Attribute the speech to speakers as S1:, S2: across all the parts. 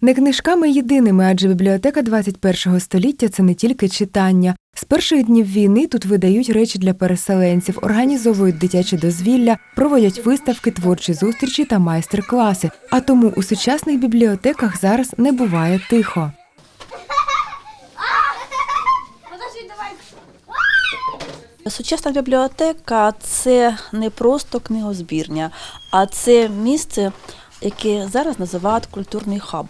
S1: Не книжками єдиними, адже бібліотека 21 століття це не тільки читання. З перших днів війни тут видають речі для переселенців, організовують дитяче дозвілля, проводять виставки, творчі зустрічі та майстер-класи. А тому у сучасних бібліотеках зараз не буває тихо.
S2: Сучасна бібліотека це не просто книгозбірня, а це місце, яке зараз називають культурний хаб.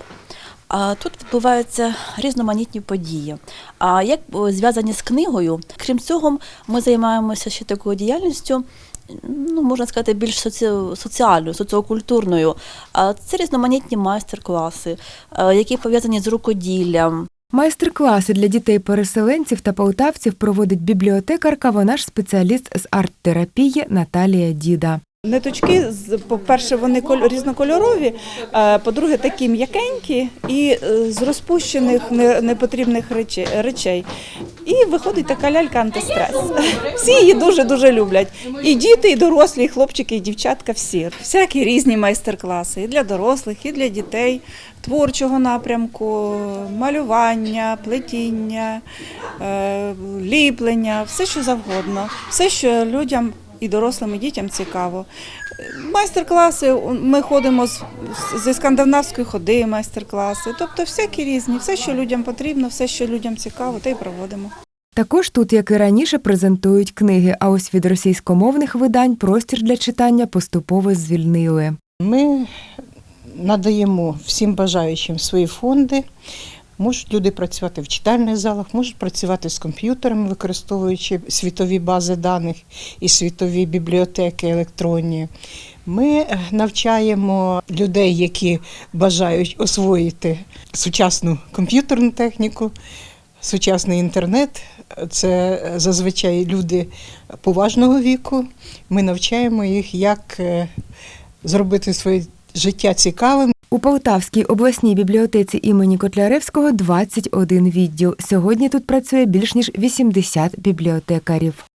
S2: А тут відбуваються різноманітні події. А як зв'язані з книгою, крім цього, ми займаємося ще такою діяльністю, ну можна сказати, більш соці... соціальною, соціокультурною. Це різноманітні майстер-класи, які пов'язані з рукоділлям,
S1: Майстер-класи для дітей-переселенців та полтавців проводить бібліотекарка, вона ж спеціаліст з арт-терапії Наталія Діда.
S3: Ниточки, по-перше, вони коль- різнокольорові, по-друге, такі м'якенькі і е, з розпущених непотрібних речей- речей. І виходить така лялька антистрес. Всі її дуже-дуже люблять. І діти, і дорослі, і хлопчики, і дівчатка, всі. Всякі різні майстер-класи і для дорослих, і для дітей, творчого напрямку, малювання, плетіння, е, ліплення, все що завгодно, все, що людям і дорослим, і дітям цікаво. Майстер-класи ми ходимо з, зі скандинавської ходи, майстер-класи, тобто всякі різні, все, що людям потрібно, все, що людям цікаво, те й проводимо.
S1: Також тут, як і раніше, презентують книги, а ось від російськомовних видань простір для читання поступово звільнили.
S4: Ми надаємо всім бажаючим свої фонди. Можуть люди працювати в читальних залах, можуть працювати з комп'ютерами, використовуючи світові бази даних і світові бібліотеки електронні. Ми е, навчаємо людей, які бажають освоїти сучасну комп'ютерну техніку, сучасний інтернет. Це е, зазвичай люди поважного віку. Ми навчаємо їх, як е, зробити своє життя цікавим.
S1: У Полтавській обласній бібліотеці імені Котляревського 21 відділ. Сьогодні тут працює більш ніж 80 бібліотекарів.